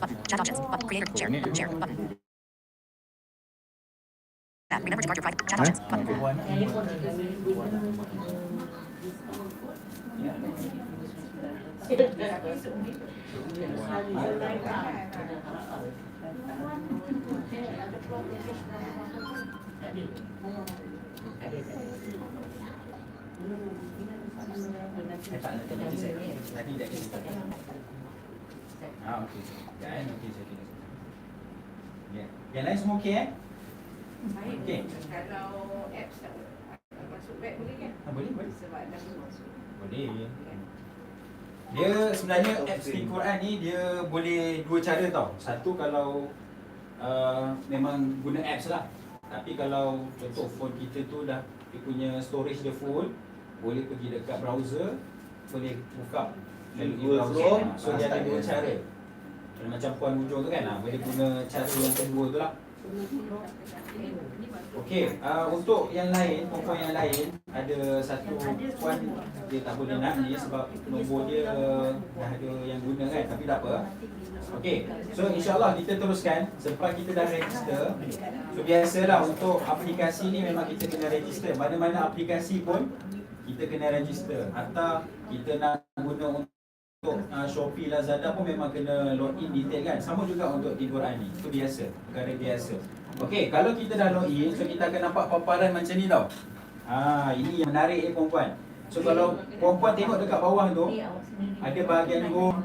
button. Chat options button. Creator share. Share button. App. Remember to guard your private chat options button. Tak Ah, okey. Kan, okey saya kira. Ya. Yang lain semua okey eh? Baik. Okey. Kalau apps tak masuk web boleh kan? Ah, boleh, boleh. Sebab dah masuk. Boleh. Kan? Dia sebenarnya apps di Quran ni dia boleh dua cara tau. Satu kalau uh, memang guna apps lah. Tapi kalau contoh phone kita tu dah dia punya storage dia full, boleh pergi dekat browser, boleh buka melalui Ha, So dia ada dua cara. Kalau macam puan hujung tu kan, ha, boleh guna cara yang kedua tu lah. Okey, uh, untuk yang lain, perempuan yang lain ada satu puan dia tak boleh nak ni sebab nombor dia dah ada yang guna kan tapi tak apa. Okey, so insyaAllah kita teruskan selepas kita dah register. So biasalah untuk aplikasi ni memang kita kena register. Mana-mana aplikasi pun kita kena register. Hatta kita nak guna untuk uh, Shopee, Lazada pun memang kena login detail kan. Sama juga untuk tidur ni. Itu biasa, perkara biasa. Okey, kalau kita dah login, so kita akan nampak paparan macam ni tau. Ha, ini yang menarik eh perempuan. So kalau perempuan tengok dekat bawah tu, ada bahagian home,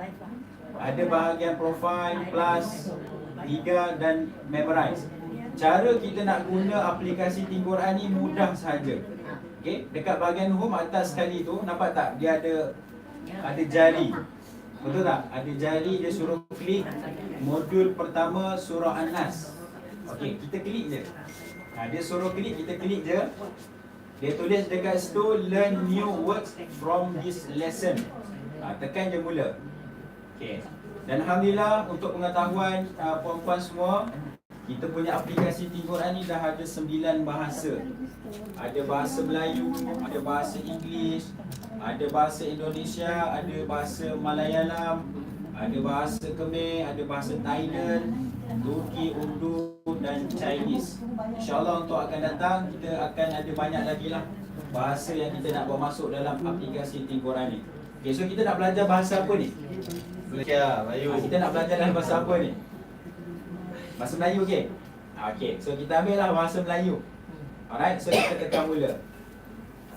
ada bahagian profile, plus, tiga dan memorize. Cara kita nak guna aplikasi Tingguran ni mudah saja. Okey, dekat bahagian home atas sekali tu nampak tak dia ada ada jari. Betul tak? Ada jari dia suruh klik modul pertama surah An-Nas. Okey, kita klik je. Ha, dia suruh klik, kita klik je. Dia tulis dekat situ learn new words from this lesson. Ha, tekan je mula. Okey. Dan alhamdulillah untuk pengetahuan uh, puan-puan semua, kita punya aplikasi Tingguran ni dah ada 9 bahasa. Ada bahasa Melayu, ada bahasa Inggeris, ada bahasa Indonesia, ada bahasa Malayalam, ada bahasa Khmer, ada bahasa Thailand, Turki, Urdu dan Chinese. InsyaAllah untuk akan datang kita akan ada banyak lagi lah bahasa yang kita nak bawa masuk dalam aplikasi Tingguran ni. Okay, so kita nak belajar bahasa apa ni? Malaysia, Melayu. Ha, kita nak belajar dalam bahasa apa ni? Bahasa Melayu okey? Ha, okey, so kita ambil lah bahasa Melayu. Alright, so kita tekan mula.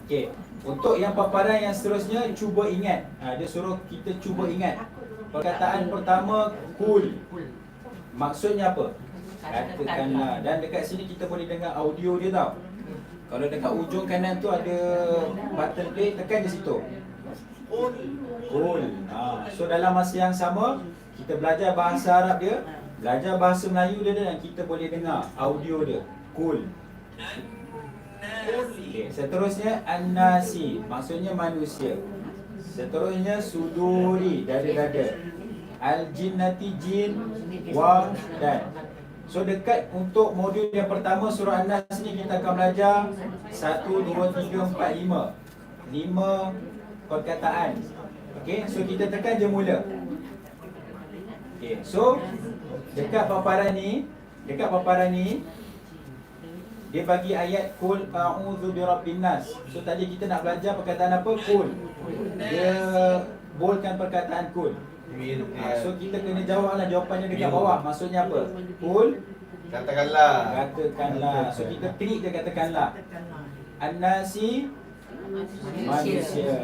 Okey, untuk yang paparan yang seterusnya cuba ingat. Ha, dia suruh kita cuba ingat. Perkataan pertama cool. Maksudnya apa? Katakanlah dan dekat sini kita boleh dengar audio dia tau. Kalau dekat ujung kanan tu ada button play, tekan je situ. Cool. Ha. So dalam masa yang sama kita belajar bahasa Arab dia, belajar bahasa Melayu dia dan kita boleh dengar audio dia. Cool. Okay. Seterusnya an-nasi, maksudnya manusia. Seterusnya suduri, dada-dada. Al-jinnati jin wa dan. So dekat untuk modul yang pertama surah An-Nas ni kita akan belajar 1 2 3 4 5. 5 perkataan. Okey, so kita tekan je mula. Okey, so dekat paparan ni, dekat paparan ni dia bagi ayat kul a'udzu birabbin nas. So tadi kita nak belajar perkataan apa? Kul. Dia boldkan perkataan kul. Ha, so kita kena jawablah jawapannya dekat bawah. Maksudnya apa? Kul Katakanlah. katakanlah. So kita klik je katakanlah. An-nasi manusia.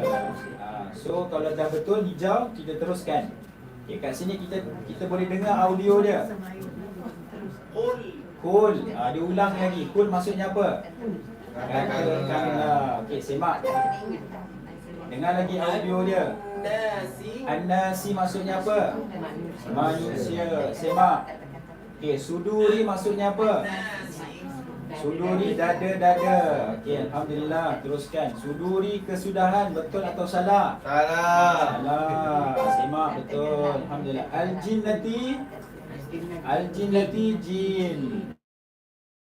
Ha, so kalau dah betul hijau kita teruskan. Okay, kat sini kita kita boleh dengar audio dia. Kul. Ha, dia ulang lagi. Kul maksudnya apa? Katakanlah. Okey, semak. Dengar lagi audio dia. An-nasi maksudnya apa? Manusia. Semak. Okey, suduri maksudnya apa? Suduri dada-dada. Okey, alhamdulillah. Teruskan. Suduri kesudahan betul atau salah? Salah. Salah. Semak betul. Alhamdulillah. Al-jinnati Al-jinnati jin.